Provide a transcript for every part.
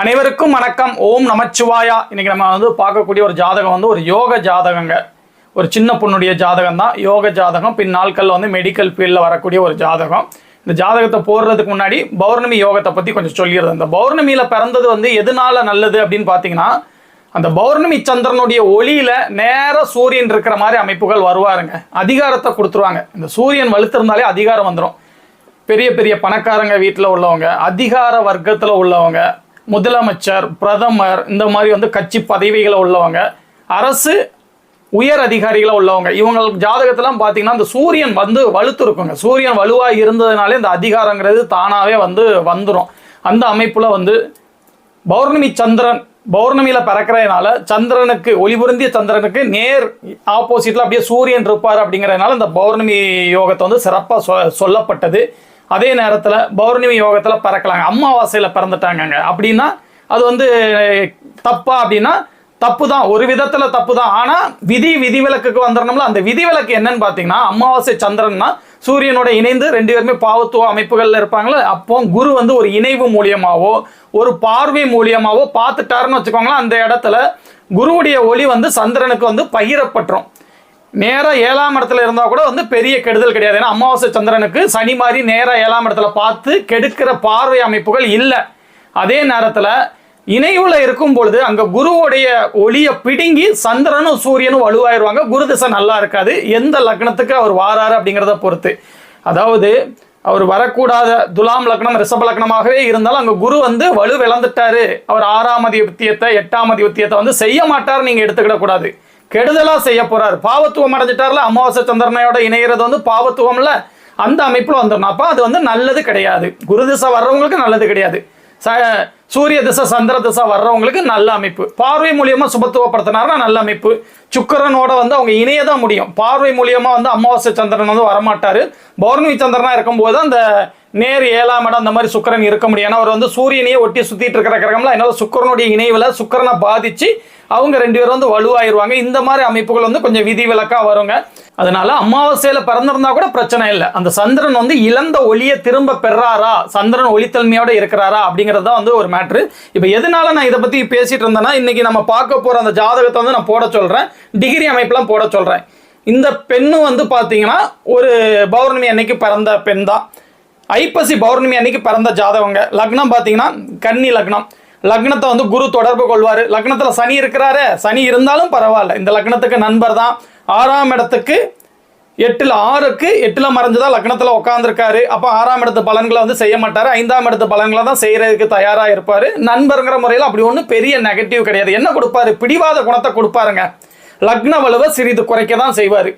அனைவருக்கும் வணக்கம். ஓம் நமச்சிவாயா. இன்னைக்கு நம்ம வந்து பார்க்கக்கூடிய ஒரு ஜாதகம் வந்து ஒரு யோக ஜாதகங்க. ஒரு சின்ன பொண்ணுடைய ஜாதகம் தான் யோக ஜாதகம். பின் நாட்களில் வந்து மெடிக்கல் ஃபீல்டில் வரக்கூடிய ஒரு ஜாதகம். இந்த ஜாதகத்தை போடுறதுக்கு முன்னாடி பௌர்ணமி யோகத்தை பற்றி கொஞ்சம் சொல்லிடுறது இந்த பௌர்ணமியில் பிறந்தது வந்து எதனால நல்லது அப்படின்னு பார்த்தீங்கன்னா அந்த பௌர்ணமி சந்திரனுடைய ஒளியில நேராக சூரியன் இருக்கிற மாதிரி அமைப்புகள் வருவாருங்க. அதிகாரத்தை கொடுத்துருவாங்க. இந்த சூரியன் வலுத்திருந்தாலே அதிகாரம் வந்துடும் பெரிய பெரிய பணக்காரங்க வீட்டில் உள்ளவங்க அதிகார வர்க்கத்தில் உள்ளவங்க முதலமைச்சர் பிரதமர் இந்த மாதிரி வந்து கட்சி பதவிகளை உள்ளவங்க அரசு உயர் அதிகாரிகளாக உள்ளவங்க இவங்க ஜாதகத்தெல்லாம் பார்த்தீங்கன்னா இந்த சூரியன் வந்து வலுத்து இருக்குங்க சூரியன் வலுவாக இருந்ததுனாலே இந்த அதிகாரங்கிறது தானாகவே வந்து வந்துடும் அந்த அமைப்பில் வந்து பௌர்ணமி சந்திரன் பௌர்ணமியில் பிறக்கிறதுனால சந்திரனுக்கு ஒளிபுருந்திய சந்திரனுக்கு நேர் ஆப்போசிட்டில் அப்படியே சூரியன் இருப்பார் அப்படிங்கிறதுனால இந்த பௌர்ணமி யோகத்தை வந்து சிறப்பாக சொ சொல்லப்பட்டது. அதே நேரத்தில் பௌர்ணமி யோகத்தில் பிறக்கலாங்க. அமாவாசையில் பிறந்துட்டாங்கங்க. அப்படின்னா அது வந்து தப்பா அப்படின்னா தப்பு தான் ஒரு விதத்தில் தப்பு தான் ஆனால் விதி விதிவிலக்குக்கு வந்துடணும்ல. அந்த விதிவிலக்கு என்னன்னு பார்த்தீங்கன்னா அமாவாசை சந்திரன்னா சூரியனோட இணைந்து ரெண்டு பேருமே பாவத்துவ அமைப்புகளில் இருப்பாங்களே அப்போ குரு வந்து ஒரு இணைவு மூலியமாகவோ ஒரு பார்வை மூலியமாகவோ பார்த்துட்டாருன்னு வச்சுக்கோங்களேன். அந்த இடத்துல குருவுடைய ஒளி வந்து சந்திரனுக்கு வந்து பகிரப்பட்டுரும். நேராக ஏழாம் இடத்துல இருந்தால் கூட வந்து பெரிய கெடுதல் கிடையாது. ஏன்னா அமாவாசை சந்திரனுக்கு சனி மாதிரி நேராக ஏழாம் இடத்துல பார்த்து கெடுக்கிற பார்வை அமைப்புகள் இல்லை. அதே நேரத்தில் இணைவுல இருக்கும் பொழுது அங்கே குருவுடைய ஒளியை பிடுங்கி சந்திரனும் சூரியனும் வலுவாயிருவாங்க. குரு திசை நல்லா இருக்காது. எந்த லக்னத்துக்கு அவர் வாராரு அப்படிங்கிறத பொறுத்து. அதாவது அவர் வரக்கூடாத துலாம் லக்னம் ரிஷப லக்னமாகவே இருந்தாலும் அங்கே குரு வந்து வலு விளந்துட்டாரு. அவர் ஆறாம் அதிபத்தியத்தை எட்டாம் அதிபத்தியத்தை வந்து செய்ய மாட்டார் நீங்கள் எடுத்துக்கிடக்கூடாது. கெடுதலா செய்ய போறாரு. பாவத்துவம் அடைஞ்சிட்டார்ல அமாவாசை சந்திரனையோட இணைகிறது வந்து பாவத்துவம்ல. அந்த அமைப்புல வந்துடணும் அப்ப அது வந்து நல்லது கிடையாது. குரு திசை வர்றவங்களுக்கு நல்லது கிடையாது. ச சூரிய திசை சந்திர திசை வர்றவங்களுக்கு நல்ல அமைப்பு. பார்வை மூலியமா சுபத்துவப்படுத்தினார்னா நல்ல அமைப்பு. சுக்கரனோட வந்து அவங்க இணைய தான் முடியும். பார்வை மூலியமா வந்து அமாவாசை சந்திரன் வந்து வரமாட்டாரு. பௌர்ணமி சந்திரனா இருக்கும்போது அந்த நேர் ஏழாம் இடம் அந்த மாதிரி சுக்கரன் இருக்க முடியும். ஏன்னா அவர் வந்து சூரியனையே ஒட்டி சுத்திட்டு இருக்கிற கிரகம்ல அதனால சுக்கரனுடைய இணைவில் சுக்கரனை பாதிச்சு அவங்க ரெண்டு பேரும் வந்து வலுவாயிருவாங்க. இந்த மாதிரி அமைப்புகள் வந்து கொஞ்சம் விதிவிலக்கா வருங்க. அதனால அமாவாசையில பிறந்திருந்தா கூட பிரச்சனை இல்லை. அந்த சந்திரன் வந்து இழந்த ஒளியை திரும்ப பெறாரா? சந்திரன் ஒளித்தன்மையோட இருக்கிறாரா? அப்படிங்கிறது தான் வந்து ஒரு மேட்ரு இப்போ எதனால நான் இதை பற்றி பேசிட்டு இருந்தேன்னா இன்னைக்கு நம்ம பார்க்க போகிற அந்த ஜாதகத்தை வந்து நான் போட சொல்றேன். டிகிரி அமைப்பெலாம் போட சொல்றேன். இந்த பெண்ணு வந்து பார்த்தீங்கன்னா ஒரு பௌர்ணமி அன்னைக்கு பிறந்த பெண் தான். ஐப்பசி பௌர்ணமி அன்னைக்கு பிறந்த ஜாதகங்க. லக்னம் பார்த்தீங்கன்னா கன்னி லக்னம். லக்னத்தை வந்து குரு தொடர்பு கொள்வார். லக்னத்தில் சனி இருக்கிறாரு. சனி இருந்தாலும் பரவாயில்ல. இந்த லக்னத்துக்கு நண்பர் தான். ஆறாம் இடத்துக்கு எட்டில் ஆறுக்கு எட்டில் மறைஞ்சதா லக்னத்தில் உட்காந்துருக்காரு அப்போ ஆறாம் இடத்து பலன்களை வந்து செய்ய மாட்டார். ஐந்தாம் இடத்து பலன்களை தான் செய்யறதுக்கு தயாராக இருப்பார். நண்பருங்கிற முறையில் அப்படி ஒன்றும் பெரிய நெகட்டிவ் கிடையாது. என்ன கொடுப்பாரு? பிடிவாத குணத்தை கொடுப்பாருங்க. லக்ன வலுவை சிறிது குறைக்க தான் செய்வார்.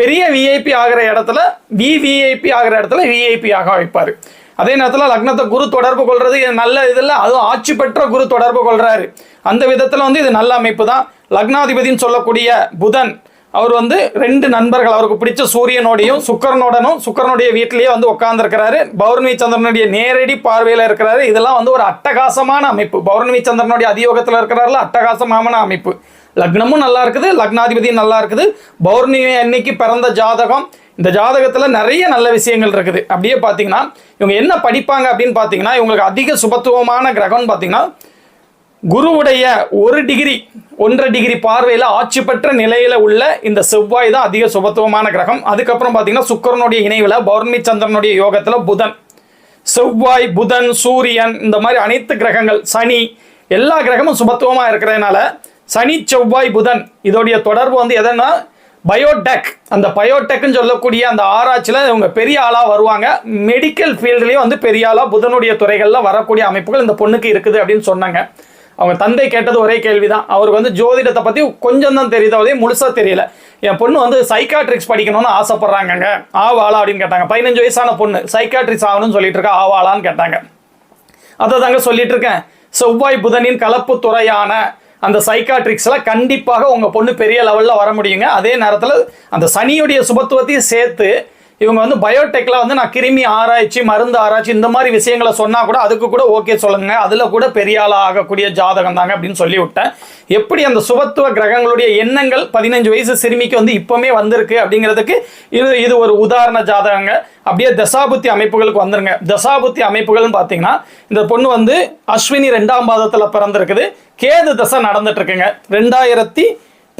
பெரிய விஐபி ஆகிற இடத்துல விவிஐபி ஆகிற இடத்துல விஐபி ஆக வைப்பார். அதே நேரத்தில் லக்னத்தை குரு தொடர்பு கொள்றது நல்ல இதில் அதுவும் ஆட்சி பெற்ற குரு தொடர்பு கொள்றாரு. அந்த விதத்தில் வந்து இது நல்ல அமைப்பு தான் லக்னாதிபதினு சொல்லக்கூடிய புதன் அவர் வந்து ரெண்டு நண்பர்கள் அவருக்கு பிடிச்ச சூரியனோடையும் சுக்கரனுடனும் சுக்கரனுடைய வீட்டிலேயே வந்து உட்கார்ந்துருக்கிறாரு பௌர்ணமி சந்திரனுடைய நேரடி பார்வையில் இருக்கிறாரு. இதெல்லாம் வந்து ஒரு அட்டகாசமான அமைப்பு. பௌர்ணமி சந்திரனுடைய அதியோகத்தில் இருக்கிறாருல அட்டகாசமான அமைப்பு. லக்னமும் நல்லா இருக்குது லக்னாதிபதியும் நல்லா இருக்குது. பௌர்ணமி அன்னைக்கு பிறந்த ஜாதகம் இந்த ஜாதகத்தில் நிறைய நல்ல விஷயங்கள் இருக்குது. அப்படியே பார்த்தீங்கன்னா இவங்க என்ன படிப்பாங்க அப்படின்னு பார்த்தீங்கன்னா இவங்களுக்கு அதிக சுபத்துவமான கிரகம்னு பார்த்தீங்கன்னா குருவுடைய ஒரு டிகிரி ஒன்றரை டிகிரி பார்வையில் ஆட்சி பெற்ற நிலையில் உள்ள இந்த செவ்வாய் தான் அதிக சுபத்துவமான கிரகம். அதுக்கப்புறம் பார்த்தீங்கன்னா சுக்கரனுடைய இணைவில் பௌர்ணமி சந்திரனுடைய யோகத்தில் புதன். செவ்வாய் புதன் சூரியன் இந்த மாதிரி அனைத்து கிரகங்கள் சனி எல்லா கிரகமும் சுபத்துவமாக இருக்கிறதுனால சனி செவ்வாய் புதன் இதோடைய தொடர்பு வந்து எதனா பயோடெக் அந்த பயோடெக்னு சொல்லக்கூடிய அந்த ஆராய்ச்சியில் இவங்க பெரிய ஆளாக வருவாங்க. மெடிக்கல் ஃபீல்டுலேயும் வந்து பெரிய ஆளாக புதனுடைய துறைகளில் வரக்கூடிய அமைப்புகள் இந்த பொண்ணுக்கு இருக்குது அப்படின்னு சொன்னாங்க. அவங்க தந்தை கேட்டது ஒரே கேள்வி தான் அவருக்கு வந்து ஜோதிடத்தை பற்றி கொஞ்சம் தான் தெரியுதே. முழுசாக தெரியல. என் பொண்ணு வந்து சைக்காட்ரிக்ஸ் படிக்கணும்னு ஆசைப்பட்றாங்கங்க. ஆவாளா அப்படின்னு கேட்டாங்க. பதினஞ்சு வயசான பொண்ணு. சைக்காட்ரிக்ஸ் ஆகணும்னு சொல்லிட்டு இருக்கா ஆவாளான்னு கேட்டாங்க. அதை தாங்க சொல்லிட்டு இருக்கேன் செவ்வாய் புதனின் கலப்பு துறையான அந்த சைக்காட்ரிக்ஸில் கண்டிப்பாக உங்கள் பொண்ணு பெரிய லெவலில் வர முடியுங்க. அதே நேரத்தில் அந்த சனியுடைய சுபத்துவத்தையும் சேர்த்து இவங்க வந்து பயோடெக்கில் வந்து நான் கிருமி ஆராய்ச்சி மருந்து ஆராய்ச்சி இந்த மாதிரி விஷயங்களை சொன்னால் கூட அதுக்கு கூட ஓகே சொல்லுங்க. அதில் கூட பெரிய ஆகக்கூடிய ஜாதகம் தாங்க அப்படின்னு சொல்லிவிட்டேன். எப்படி அந்த சுபத்துவ கிரகங்களுடைய எண்ணங்கள் பதினஞ்சு வயசு சிறுமிக்கு வந்து இப்பவுமே வந்திருக்கு அப்படிங்கிறதுக்கு இது இது ஒரு உதாரண ஜாதகங்க. அப்படியே தசாபுத்தி அமைப்புகளுக்கு வந்துருங்க. தசாபுத்தி அமைப்புகள்னு பார்த்தீங்கன்னா இந்த பொண்ணு வந்து அஸ்வினி ரெண்டாம் பாதத்தில் பிறந்திருக்குது. கேது தசை நடந்துட்டு இருக்குங்க. ரெண்டாயிரத்தி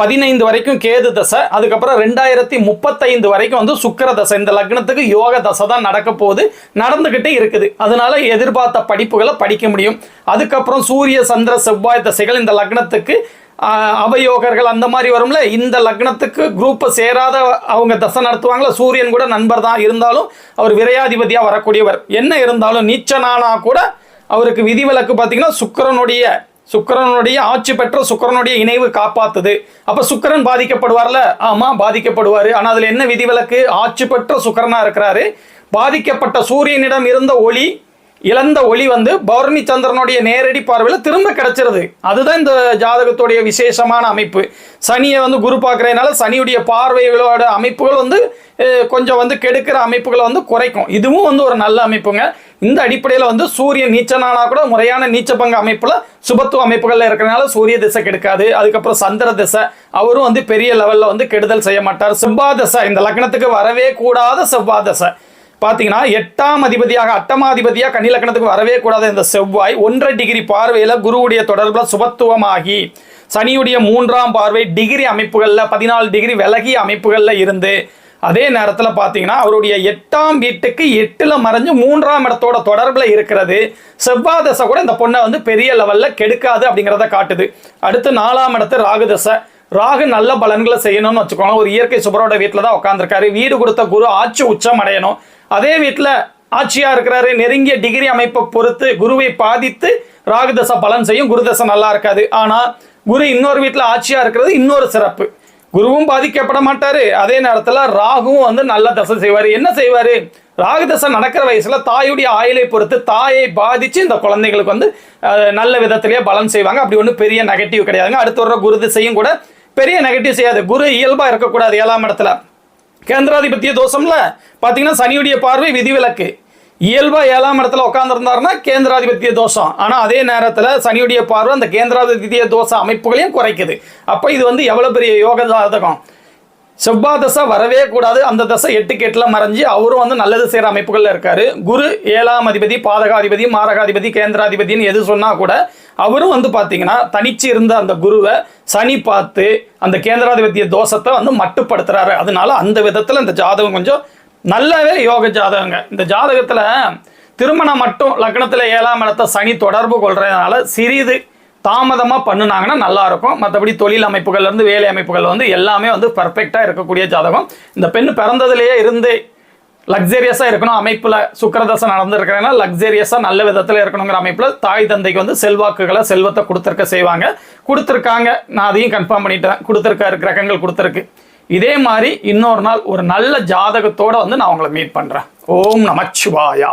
பதினைந்து வரைக்கும் கேது தசை அதுக்கப்புறம் ரெண்டாயிரத்தி முப்பத்தைந்து வரைக்கும் வந்து சுக்கர தசை. இந்த லக்னத்துக்கு யோக தசை தான் நடக்க போகுது நடந்துக்கிட்டே இருக்குது. அதனால எதிர்பார்த்த படிப்புகளை படிக்க முடியும். அதுக்கப்புறம் சூரிய சந்திர செவ்வாய் தசைகள் இந்த லக்னத்துக்கு அவயோகர்கள் அந்த மாதிரி வரும்ல இந்த லக்னத்துக்கு குரூப்பை சேராத அவங்க தசை நடத்துவாங்களா? சூரியன் கூட நண்பர் தான் இருந்தாலும் அவர் விரையாதிபதியாக வரக்கூடியவர். என்ன இருந்தாலும் நீச்சனானா கூட அவருக்கு விதிவிலக்கு பார்த்தீங்கன்னா சுக்கிரனுடைய சுக்கிரனுடைய ஆட்சி பெற்ற சுக்கரனுடைய இணைவு காப்பாத்துது. அப்ப சுக்கிரன் பாதிக்கப்படுவார்ல? ஆமா பாதிக்கப்படுவாரு. ஆனா அதுல என்ன விதிவிலக்கு? ஆட்சி பெற்ற சுக்கரனா இருக்கிறாரு. பாதிக்கப்பட்ட சூரியனிடம் இருந்த ஒளி இழந்த ஒளி வந்து பௌர்ணி சந்திரனுடைய நேரடி பார்வையில் திரும்ப கிடைச்சிருது. அதுதான் இந்த ஜாதகத்துடைய விசேஷமான அமைப்பு. சனியை வந்து குரு பார்க்கறதுனால சனியுடைய பார்வைகளோட அமைப்புகள் வந்து கொஞ்சம் வந்து கெடுக்கிற அமைப்புகளை வந்து குறைக்கும். இதுவும் வந்து ஒரு நல்ல அமைப்புங்க. இந்த அடிப்படையில் வந்து சூரியன் நீச்சனானா கூட முறையான நீச்சபங்க அமைப்புல சுபத்துவ அமைப்புகள்ல இருக்கிறனால சூரிய திசை கெடுக்காது. அதுக்கப்புறம் சந்திர திசை. அவரும் வந்து பெரிய லெவல்ல வந்து கெடுதல் செய்ய மாட்டார். செவ்வாய் திசை. இந்த லக்னத்துக்கு வரவே கூடாத செவ்வாய் திசை. பார்த்தீங்கன்னா எட்டாம் அதிபதியாக அட்டமாதிபதியாக கன்னி லக்னத்துக்கு வரவே கூடாத இந்த செவ்வாய் ஒன்றரை டிகிரி பார்வையில் குருவுடைய தொடர்பில் சுபத்துவமாகி சனியுடைய மூன்றாம் பார்வை டிகிரி அமைப்புகளில் பதினாலு டிகிரி விலகிய அமைப்புகளில் இருந்து அதே நேரத்தில் பார்த்தீங்கன்னா அவருடைய எட்டாம் வீட்டுக்கு எட்டில் மறைஞ்சு மூன்றாம் இடத்தோட தொடர்பில் இருக்கிறது. செவ்வாய் தசை கூட இந்த பொண்ணை வந்து பெரிய லெவலில் கெடுக்காது அப்படிங்கிறத காட்டுது. அடுத்து நாலாம் இடத்து ராகு தசை. ராகு நல்ல பலன்களை செய்யணும்னு வச்சுக்கோங்க ஒரு இயற்கை சுபரோட வீட்டில் தான் உட்காந்துருக்காரு வீடு கொடுத்த குரு ஆட்சி உச்சம் அடையணும். அதே வீட்டில் ஆட்சியாக இருக்கிறாரு. நெருங்கிய டிகிரி அமைப்பை பொறுத்து குருவை பாதித்து ராகு தசை பலன் செய்யும். குரு தசை நல்லா இருக்காது. ஆனால் குரு இன்னொரு வீட்டில் ஆட்சியாக இருக்கிறது இன்னொரு சிறப்பு. குருவும் பாதிக்கப்பட மாட்டாரு. அதே நேரத்தில் ராகுவும் வந்து நல்ல தசை செய்வார். என்ன செய்வாரு? ராகு தசை நடக்கிற வயசுல தாயுடைய ஆயுளை பொறுத்து தாயை பாதிச்சு இந்த குழந்தைகளுக்கு வந்து நல்ல விதத்திலேயே பலன் செய்வாங்க. அப்படி ஒன்றும் பெரிய நெகட்டிவ் கிடையாதுங்க. அடுத்து வர குரு திசையும் கூட பெரிய நெகட்டிவ் செய்யாது. குரு இயல்பா இருக்கக்கூடாது ஏழாம் இடத்துல. கேந்திராதிபத்திய தோஷம்ல பாத்தீங்கன்னா சனியுடைய பார்வை விதிவிலக்கு. இயல்பா ஏழாம் இடத்துல உட்காந்துருந்தாருன்னா கேந்திராதிபத்திய தோஷம். ஆனால் அதே நேரத்தில் சனியுடைய பார்வை அந்த கேந்திராதிபத்திய தோஷ அமைப்புகளையும் குறைக்குது. அப்போ இது வந்து எவ்வளோ பெரிய யோக ஜாதகம் செவ்வா தசை வரவே கூடாது. அந்த தசை எட்டு கெட்டில் மறைஞ்சு அவரும் வந்து நல்லது செய்கிற அமைப்புகளில் இருக்கார். குரு ஏழாம் அதிபதி பாதகாதிபதி மாரகாதிபதி கேந்திராதிபதின்னு எது சொன்னால் கூட அவரும் வந்து பார்த்தீங்கன்னா தனிச்சு இருந்த அந்த குருவை சனி பார்த்து அந்த கேந்திராதிபத்திய தோஷத்தை வந்து மட்டுப்படுத்துறாரு. அதனால அந்த விதத்தில் இந்த ஜாதகம் கொஞ்சம் நல்லாவே யோக ஜாதகங்க. இந்த ஜாதகத்தில் திருமணம் மட்டும் லக்னத்தில் ஏழாம் இடத்தை சனி தொடர்பு கொள்றதுனால சிறிது தாமதமாக பண்ணுனாங்கன்னா நல்லா இருக்கும் மற்றபடி தொழில் அமைப்புகள்லேருந்து வேலை அமைப்புகள் வந்து எல்லாமே வந்து பர்ஃபெக்டாக இருக்கக்கூடிய ஜாதகம். இந்த பெண் பிறந்ததுலேயே இருந்து லக்ஸரியஸாக இருக்கணும். அமைப்பில் சுக்கரதசை நடந்திருக்கிறேன்னா லக்ஸரியஸாக நல்ல விதத்தில் இருக்கணுங்கிற அமைப்பில் தாய் தந்தைக்கு வந்து செல்வாக்குகளை செல்வத்தை கொடுத்துருக்க செய்வாங்க. கொடுத்துருக்காங்க. நான் அதையும் கன்ஃபார்ம் பண்ணிட்டேன். கொடுத்துருக்காரு கிரகங்கள் கொடுத்துருக்கு. இதே மாதிரி இன்னொரு நாள் ஒரு நல்ல ஜாதகத்தோட வந்து நான் உங்களை மீட் பண்ணுறேன் ஓம் நமச்சிவாயா.